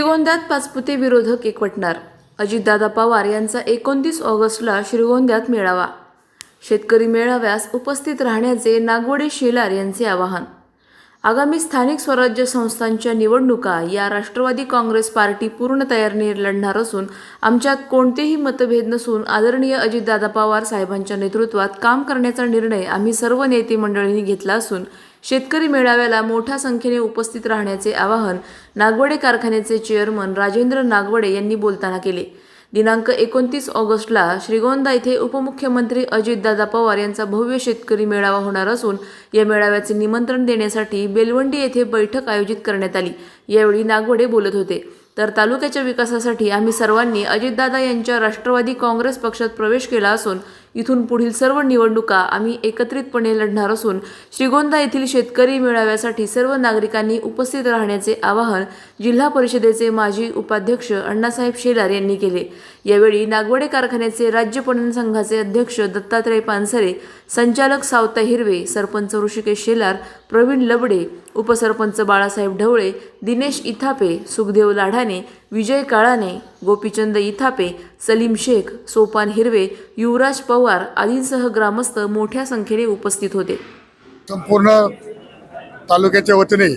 श्रीगोंद्यात पाचपुते विरोधक एकवटणार. अजितदादा पवार यांचा एकोणतीस ऑगस्टला श्रीगोंद्यात मेळावा. शेतकरी मेळाव्यास उपस्थित राहण्याचे नागवडे शेलार यांचे आवाहन. आगामी स्थानिक स्वराज्य संस्थांच्या निवडणुका या राष्ट्रवादी काँग्रेस पार्टी पूर्ण तयारीने लढणार असून आमच्यात कोणतेही मतभेद नसून आदरणीय अजितदादा पवार साहेबांच्या नेतृत्वात काम करण्याचा निर्णय आम्ही सर्व नेते मंडळींनी घेतला असून शेतकरी मेळाव्याला मोठ्या संख्येने उपस्थित राहण्याचे आवाहन नागवडे कारखान्याचे चेअरमन राजेंद्र नागवडे यांनी बोलताना केले. दिनांक एकोणतीस ऑगस्टला श्रीगोंदा येथे उपमुख्यमंत्री अजितदादा पवार यांचा भव्य शेतकरी मेळावा होणार असून या मेळाव्याचे निमंत्रण देण्यासाठी बेलवंडी येथे बैठक आयोजित करण्यात आली. यावेळी नागवडे बोलत होते. तर तालुक्याच्या विकासासाठी आम्ही सर्वांनी अजितदादा यांच्या राष्ट्रवादी काँग्रेस पक्षात प्रवेश केला असून इथून पुढील सर्व निवडणुका आम्ही एकत्रितपणे लढणार असून श्रीगोंदा येथील शेतकरी मेळाव्यासाठी सर्व नागरिकांनी उपस्थित राहण्याचे आवाहन जिल्हा परिषदेचे माजी उपाध्यक्ष अण्णासाहेब शेलार यांनी केले. यावेळी नागवडे कारखान्याचे राज्य पणन संघाचे अध्यक्ष दत्तात्रय पानसरे संचालक सावता हिरवे सरपंच ऋषिकेश शेलार प्रवीण लबडे उपसरपंच बाळासाहेब ढवळे दिनेश इथापे सुखदेव लाढाणे विजय काळाने गोपीचंद इथापे सलीम शेख सोपान हिरवे युवराज पवार आदींसह ग्रामस्थ मोठ्या संख्येने उपस्थित होते. संपूर्ण तालुक्याच्या वतीने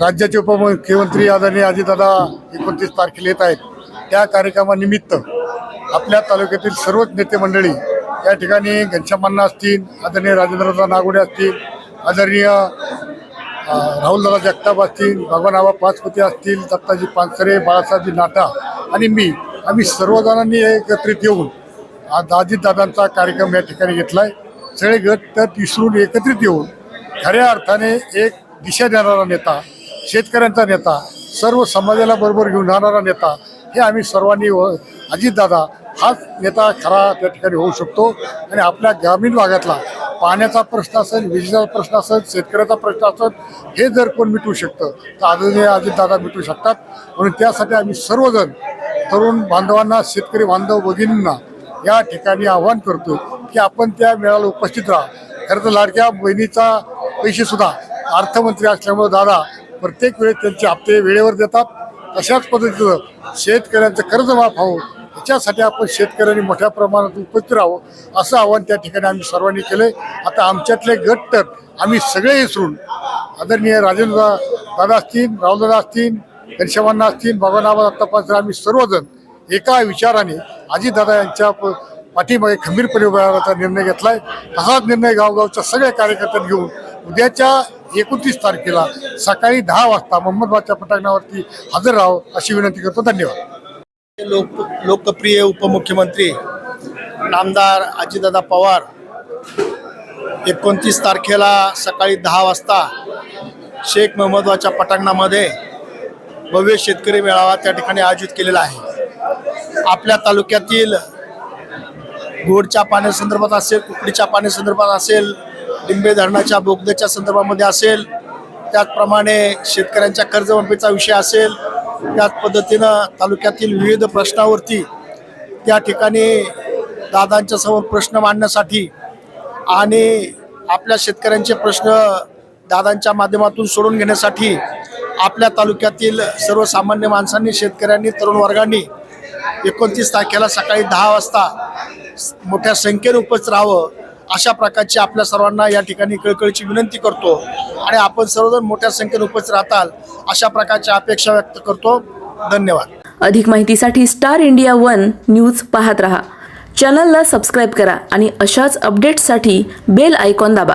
राज्याचे उपमुख्यमंत्री आदरणीय अजितदादा एकोणतीस तारखेला येत आहेत. त्या कार्यक्रमानिमित्त आपल्या तालुक्यातील सर्वच नेते मंडळी या ठिकाणी घनश्यामांना असतील आदरणीय राजेंद्रदा नागोडे असतील आदरणीय राहुलदादा जगताप असतील भगवानाबा पाचपती असतील दत्ताजी पानसरे बाळासाहेबजी नाटा आणि मी आम्ही सर्वजणांनी एकत्रित येऊन आज दादांचा कार्यक्रम या ठिकाणी घेतला आहे सगळे गट त्यात विसरून एकत्रित येऊन खऱ्या अर्थाने एक दिशा देणारा नेता शेतकऱ्यांचा नेता सर्व समाजाला बरोबर घेऊन जाणारा नेता हे आम्ही सर्वांनी अजितदादा हाच नेता खरा त्या ठिकाणी होऊ शकतो. आणि आपल्या ग्रामीण भागातला पाण्याचा प्रश्न असेल विजेचा प्रश्न असेल शेतकऱ्याचा प्रश्न असेल हे जर कोण मिटवू शकतं तर आदरणीय अजितदादा मिटवू शकतात. म्हणून त्यासाठी आम्ही सर्वजण तरुण बांधवांना शेतकरी बांधव भगिनींना या ठिकाणी आवाहन करतो की आपण त्या मेळाव्याला उपस्थित राहा. खरं तर लाडक्या बहिणीचा पैसेसुद्धा अर्थमंत्री असल्यामुळे दादा प्रत्येक वेळेस त्यांचे हप्ते वेळेवर देतात. अशाच पद्धतीचं शेतकऱ्यांचं कर्ज माफ व्हावं याच्यासाठी आपण शेतकऱ्यांनी मोठ्या प्रमाणात उपस्थित राहावं असं आवाहन त्या ठिकाणी आम्ही सर्वांनी केलं आता आमच्यातले गट तर आम्ही सगळे विसरून आदरणीय राजेंद्र दादा असतील राहुलदादा असतील घनश्यामांना असतील बाबानाबा दत्तापासून आम्ही सर्वजण एका विचाराने अजितदादा यांच्या प- पाठीमागे खंबीरपणे उभा राहण्याचा निर्णय घेतलाय. तसाच निर्णय गावगावच्या सगळ्या कार्यकर्त्यांनी घेऊन उद्याच्या एकोणतीस तारखेला सकाळी दहा वाजता मोहम्मदबादच्या पटांगणावरती हजर राहावं अशी विनंती करतो. धन्यवाद. लोक लोकप्रिय उपमुख्यमंत्री नामदार अजितदादा पवार एकोणतीस तारखेला सकाळी दहा वाजता शेख मोहम्मदवाच्या पटांगणामध्ये भव्य शेतकरी मेळावा त्या ठिकाणी आयोजित केलेला आहे. आपल्या तालुक्यातील गोडच्या पाण्यासंदर्भात असेल कुकडीच्या पाण्यासंदर्भात असेल लिंबे धरणाच्या बोगद्याच्या संदर्भामध्ये असेल त्याचप्रमाणे शेतकऱ्यांच्या कर्जमाफीचा विषय असेल त्याच पद्धतीनं तालुक्यातील विविध प्रश्नावरती त्या ठिकाणी दादांच्या समोर प्रश्न मांडण्यासाठी आणि आपल्या शेतकऱ्यांचे प्रश्न दादांच्या माध्यमातून सोडून घेण्यासाठी आपल्या तालुक्यातील सर्वसामान्य माणसांनी शेतकऱ्यांनी तरुण वर्गांनी एकोणतीस तारखेला सकाळी दहा वाजता मोठ्या संख्येने उपस्थित राहावं अशा प्रकारची आपल्या सर्वांना या ठिकाणी कळकळीची विनंती करतो. आणि आपण सर्वजण मोठ्या संख्येने उपस्थित राहताल अशा प्रकारच्या अपेक्षा व्यक्त करतो. धन्यवाद. अधिक माहितीसाठी स्टार इंडिया वन न्यूज पाहत रहा. चॅनलला सबस्क्राईब करा आणि अशाच अपडेट्ससाठी बेल आयकॉन दाबा.